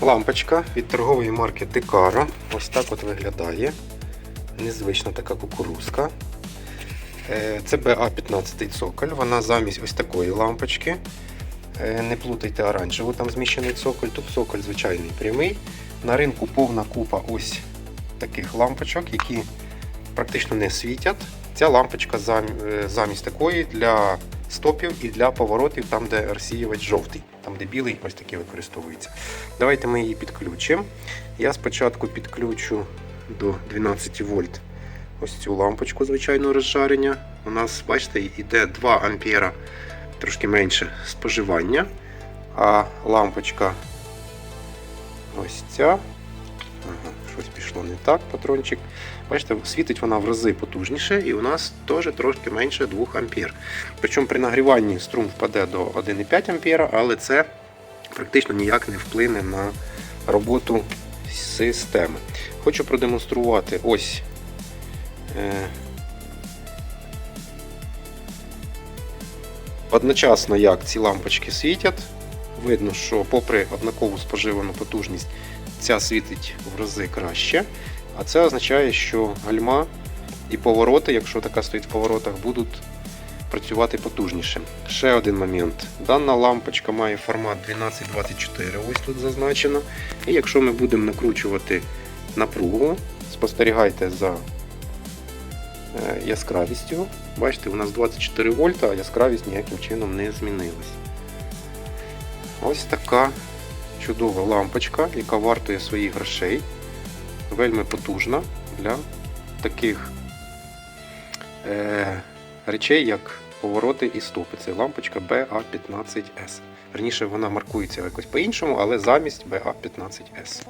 Лампочка від торгової марки Decaro. Ось так от виглядає. Незвична така кукурузка. Е, Це BA15 цоколь. Вона замість ось такої лампочки. Е, Не плутайте оранжеву, там зміщений цоколь. Тут цоколь звичайний прямий. На ринку повна купа ось таких лампочок, які практично не світять. Ця лампочка е, замість такої для стопів і для поворотів, там, де розсіювач жовтий, там, де білий, ось такий використовується. Давайте ми її підключимо. Я спочатку підключу до 12 вольт ось цю лампочку звичайного розжарення. У нас, бачите, йде 2 ампера, трошки менше споживання. А лампочка ось ця. Ага, щось пішло не так, патрончик. Бачите, світить вона в рази потужніше, і у нас теж трошки менше 2 ампер. Причому при нагріванні струм впаде до 1,5 ампера, але це практично ніяк не вплине на роботу системи. Хочу продемонструвати ось. Е, Одночасно, як ці лампочки світять, видно, що попри однакову споживану потужність, ця світить в рази краще. А це означає, що гальма і повороти, якщо така стоїть в поворотах, будуть працювати потужніше. Ще один момент. Дана лампочка має формат 1224, ось тут зазначено. І якщо ми будемо накручувати напругу, спостерігайте за е, яскравістю. Бачите, у нас 24 вольта, а яскравість ніяким чином не змінилась. Ось така чудова лампочка, яка вартує своїх грошей. Вельми потужна для таких е, речей, як повороти і стопи. Це лампочка BA15S. Верніше вона маркується якось по-іншому, але замість BA15S.